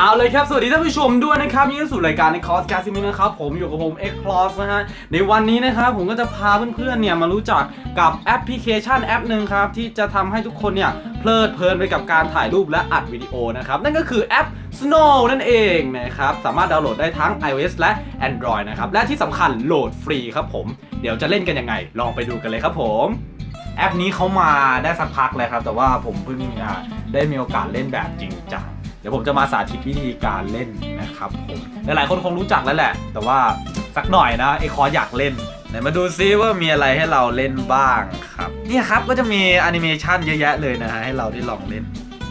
เอาเลยครับ สวัสดีท่านผู้ชมด้วยนะครับยินดีสู่รายการในคอสการซิมินะครับ ผมอยู่กับผม X Cross นะฮะ ในวันนี้นะครับผมก็จะพาเพื่อนๆเนี่ยมารู้จักกับแอปพลิเคชันแอปหนึ่งครับ ที่จะทำให้ทุกคนเนี่ยเพลิดเพลินไปกับการถ่ายรูปและอัดวิดีโอนะครับ นั่นก็คือแอป Snow นั่นเองนะครับ สามารถดาวน์โหลดได้ทั้ง iOS และ Android นะครับ และที่สำคัญโหลดฟรีครับผม เดี๋ยวจะเล่นกันยังไง ลองไปดูกันเลยครับผมแอปนี้เขามาได้สักพักเลยครับ แต่ว่าผมเพิ่งอะได้มีโอกาสเล่นแบบจริงจัง เดี๋ยวผมจะมาสาธิตวิธีการเล่นนะครับผมหลายๆคนคงรู้จักแล้วแหละ แต่ว่าสักหน่อยนะไอคอร์อยากเล่นไหนมาดูซิว่ามีอะไรให้เราเล่นบ้างครับเนี่ยครับก็จะมีแอนิเมชันเยอะแยะเลยนะฮะให้เราได้ลองเล่น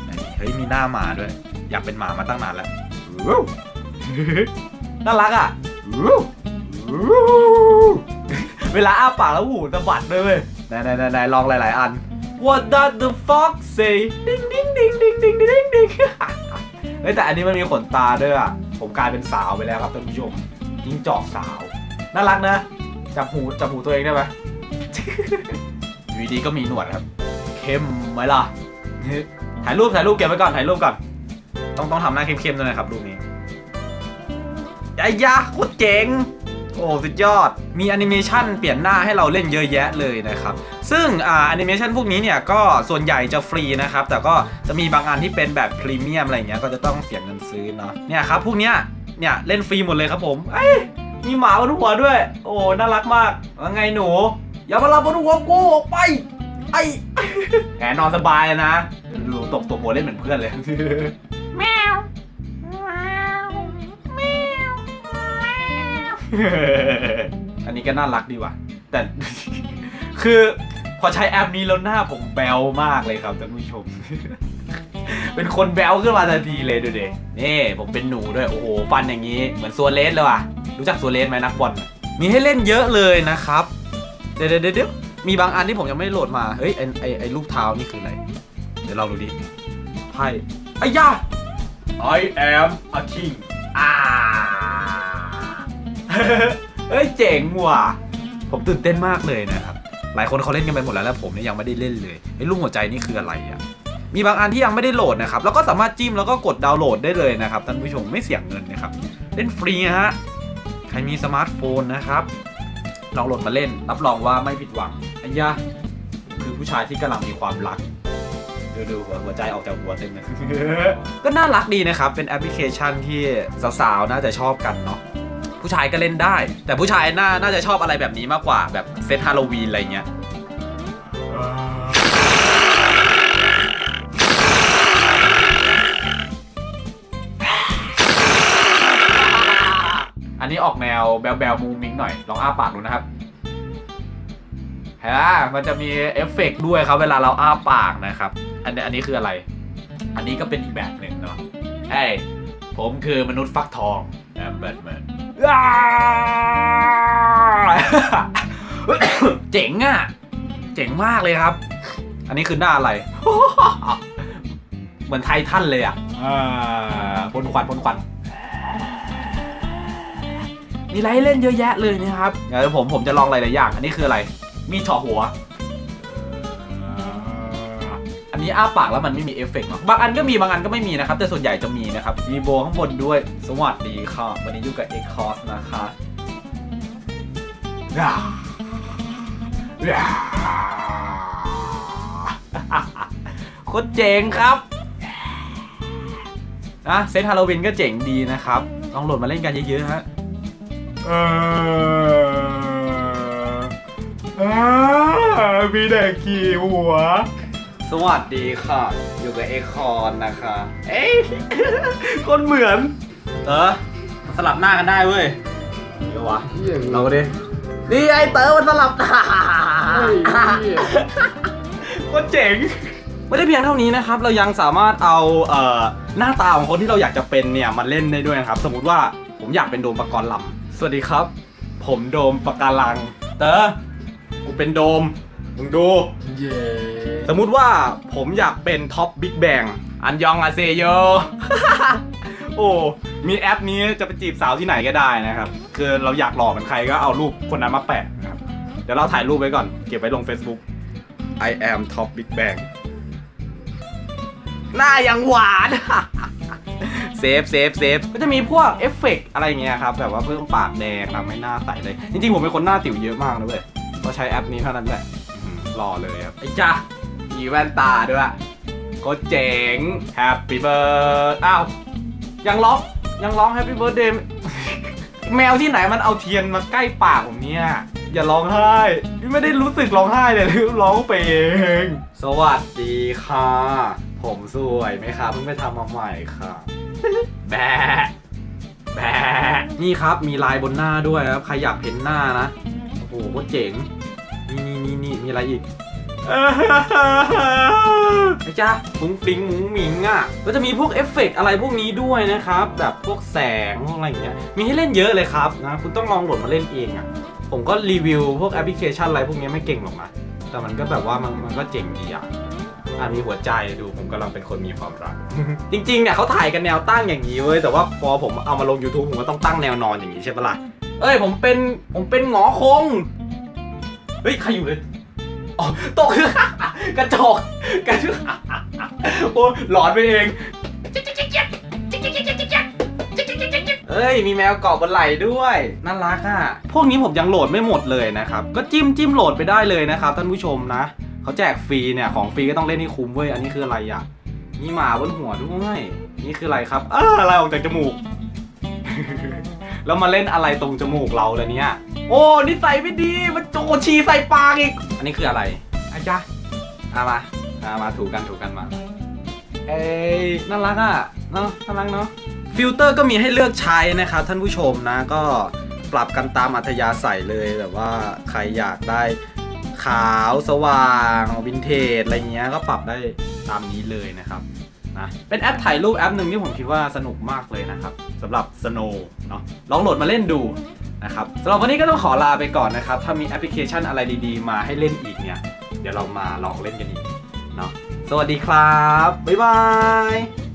ไหนเฮ้ยมีหน้าหมาด้วย อยากเป็นหมามาตั้งนานแล้ววู้น่ารักอะวู้วู้เวลาอ้าปากแล้วหูสะบัดด้วยเว้ยไหนไหนไหนไหนลองหลาย ๆ อัน What does the fox say ดิงดิงดิงดิงดิงดิงดิง เฮ้ยแต่อันนี้มันมีขนตาด้วยอะ ผมกลายเป็นสาวไปแล้วครับท่านผู้ชมจิ้งจอกสาว น่ารักนะ จับหูจับหูตัวเองได้ไหมอยู่ดีๆก็มีหนวดครับ เข้มไหมล่ะ ถ่ายรูปถ่ายรูปเก็บไว้ก่อนถ่ายรูปก่อน ต้องต้องทำหน้าเข้มๆด้วยนะครับรูปนี้ไอ้ยะโคตรเจ๋ง โอ้สุดยอด มีแอนิเมชันเปลี่ยนหน้าให้เราเล่นเยอะแยะเลยนะครับ ซึ่งอ่าแอนิเมชันพวกนี้เนี่ยก็ส่วนใหญ่จะฟรีนะครับ แต่ก็จะมีบางอันที่เป็นแบบพรีเมียมอะไรเงี้ยก็จะต้องเสียเงินซื้อเนาะ เนี่ยครับพวกเนี้ย เนี่ยเล่นฟรีหมดเลยครับผมเอ้ยมีหมาบนหัวด้วย โอ้ น่ารักมากว่าไงหนู อย่ามาลับบนหัวกูออกไป ไอ้แหมนอนสบายเลยนะ ดูตกตัวหัวเล่นเหมือนเพื่อนเลย อันนี้ก็น่ารักดีว่ะ แต่ คือพอใช้แอปนี้แล้วหน้าผมแบวมากเลยครับท่านผู้ชม เป็นคนแบวขึ้นมาทันทีเลยดูเดนี่ผมเป็นหนูด้วย โอ้โห ฟันอย่างนี้ เหมือนซัวเลสเลยว่ะ รู้จักซัวเลสไหมนักบอล มีให้เล่นเยอะเลยนะครับ เดี๋ยวเดี๋ยวเดี๋ยวมีบางอันที่ผมยังไม่โหลดมา เฮ้ย ไอไอไอรูปเท้านี่คืออะไร เดี๋ยวเราดูดิ ไพ่ไอ้ยา I am a king อ่า เฮ้ยเจ๋งว่ะ ผมตื่นเต้นมากเลยนะครับ หลายคนเขาเล่นกันไปหมดแล้วแล้วผมเนี่ยยังไม่ได้เล่นเลยไอ้ลูกหัวใจนี่คืออะไรอะ มีบางอันที่ยังไม่ได้โหลดนะครับ แล้วก็สามารถจิ้มแล้วก็กดดาวน์โหลดได้เลยนะครับท่านผู้ชมไม่เสียเงินนะครับ เล่นฟรีฮะ ใครมีสมาร์ทโฟนนะครับ ลองโหลดมาเล่น รับรองว่าไม่ผิดหวังไอ้ยะคือผู้ชายที่กำลังมีความรักดูดูหัวหัวใจออกจากหัวเต็มเลยก็น่ารักดีนะครับ เป็นแอปพลิเคชันที่สาวๆน่าจะชอบกันเนาะ ผู้ชายก็เล่นได้ แต่ผู้ชายน่าน่าจะชอบอะไรแบบนี้มากกว่าแบบเซตฮาโลวีนอะไรเงี้ยอันนี้ออกแนวแบลแบลมูมิงหน่อย ลองอ้าปากดูนะครับฮะมันจะมีเอฟเฟกต์ด้วยครับ เวลาเราอ้าปากนะครับ อันนี้อันนี้คืออะไร อันนี้ก็เป็นอีกแบบหนึ่งเนาะเฮ้ผมคือมนุษย์ฟักทองแอมแบทแมน เจ๋งอะ เจ๋งมากเลยครับ อันนี้คือหน้าอะไร เหมือนไททันเลยอะอ่าพ่นควันพ่นควัน มีอะไรให้เล่นเยอะแยะเลยนะครับ เดี๋ยวผมผมจะลองหลายๆอย่าง อันนี้คืออะไร มีเฉาะหัวอั นี้อ้าปากแล้วมันไม่มีเอฟเฟกต์เนาะบางอันก็มีบางอันก็ไม่มีนะครับ แต่ส่วนใหญ่จะมีนะครับ มีโบข้างบนด้วย สวัสดีค่ะ วันนี้อยู่กับ X c o s นะคะโคตรเจ๋งครับนะเซตฮาโลวีนก็เจ๋งดีนะครับลองโหลดมาเล่นกันเยอะๆฮะเอออ่ามีแต่ขี่หัว สวัสดีค่ะ อยู่กับเอคอนนะคะ เอ้ย คนเหมือนเออมันสลับหน้ากันได้เว้ยเดี๋ยววะเราดิ นี่ไอเต๋อมันสลับหน้าโคตรเจ๋ง ไม่ได้เพียงเท่านี้นะครับ เรายังสามารถเอาเอ่อหน้าตาของคนที่เราอยากจะเป็นเนี่ยมาเล่นได้ด้วยนะครับ สมมุติว่าผมอยากเป็นโดมปกรณ์ลำสวัสดีครับ ผมโดมปะการัง เต๋อกูเป็นโดม มึงดู เย้ สมมุติว่าผมอยากเป็นท็อปบิ๊กแบงอันยองอาเซโย โอ้ มีแอปนี้จะไปจีบสาวที่ไหนก็ได้นะครับ คือเราอยากหล่อเหมือนใครก็เอารูปคนนั้นมาแปะนะครับ เดี๋ยวเราถ่ายรูปไว้ก่อน เก็บไว้ลง Facebook I am top big bang หน้ายังหวาน เซฟเซฟเซฟก็จะมีพวกเอฟเฟกต์อะไรเงี้ยครับ แบบว่าเพิ่มปากแดงทำให้หน้าใสเลย จริงๆ ผมเป็นคนหน้าสิวเยอะมากนะเว้ยก็ใช้แอปนี้เท่านั้นแหละอื้อหือหล่อเลยครับไอ้จ้า มีแว่นตาด้วยโคตรเจ๋งแฮปปี้เบิร์ดอ้าว ยังร้อง ยังร้องแฮปปี้เบิร์ดเดย์แมวที่ไหนมันเอาเทียนมาใกล้ปากผมเนี่ย อย่าร้องไห้พี่ไม่ได้รู้สึกร้องไห้เลยร้องไปเอง สวัสดีค่ะ ผมสวยไหมคะเพิ่งไปทำมาใหม่ค่ะ แบะแบะนี่ครับมีลายบนหน้าด้วยครับ ใครอยากเห็นหน้านะ โอ้โหโคตรเจ๋ง นี่นี่นี่นี่มีอะไรอีก ไอ้จ้ามุ้งฟลิงมุ้งมิงอะก็จะมีพวกเอฟเฟกต์อะไรพวกนี้ด้วยนะครับ แบบพวกแสงพวกอะไรอย่างเงี้ย มีให้เล่นเยอะเลยครับนะ คุณต้องลองโหลดมาเล่นเองอะ ผมก็รีวิวพวกแอปพลิเคชันอะไรพวกนี้ไม่เก่งหรอกนะ แต่มันก็แบบว่ามันมันก็เจ๋งดีอะอะมีหัวใจดูผมกำลังเป็นคนมีความรัก จริงๆเนี่ยเขาถ่ายกันแนวตั้งอย่างนี้เว้ยแต่ว่าพอผมเอามาลง YouTube ผมก็ต้องตั้งแนวนอนอย่างนี้ใช่ปะล่ะเอ้ยผมเป็นผมเป็นหงอคง เฮ้ยใครอยู่เลย อ๋อตก กระจกกระจกโอ้หลอนไปเองเอ้ย มีแมวเกาะบนไหล่ด้วย น่ารักอะ พวกนี้ผมยังโหลดไม่หมดเลยนะครับ ก็จิ้มจิ้มโหลดไปได้เลยนะครับท่านผู้ชมนะ เขาแจกฟรีเนี่ย ของฟรีก็ต้องเล่นให้คุ้มเว้ย อันนี้คืออะไรอะ มีหมาบนหัวด้วย นี่คืออะไรครับอ้าอะไรออกจากจมูก แล้วมาเล่นอะไรตรงจมูกเราเลยเนี่ย โอ้นิสัยไม่ดีมันโจชีใส่ปากอีกอันนี้คืออะไรอาจ้ะอามาอามาถูกันถูกันมา เอ้ยน่ารักอะเนาะน่ารักเนาะฟิลเตอร์ก็มีให้เลือกใช้นะครับท่านผู้ชมนะก็ปรับกันตามอัธยาศัยเลยแบบว่าใครอยากได้ขาวสว่างวินเทจอะไรเงี้ยก็ปรับได้ตามนี้เลยนะครับนะเป็นแอปถ่ายรูปแอปหนึ่งที่ผมคิดว่าสนุกมากเลยนะครับสำหรับ Snow เนาะลองโหลดมาเล่นดู นะครับสำหรับวันนี้ก็ต้องขอลาไปก่อนนะครับ ถ้ามีแอปพลิเคชันอะไรดีๆ มาให้เล่นอีกเนี่ย เดี๋ยวเรามาลองเล่นกันอีกเนาะสวัสดีครับ บ๊ายบาย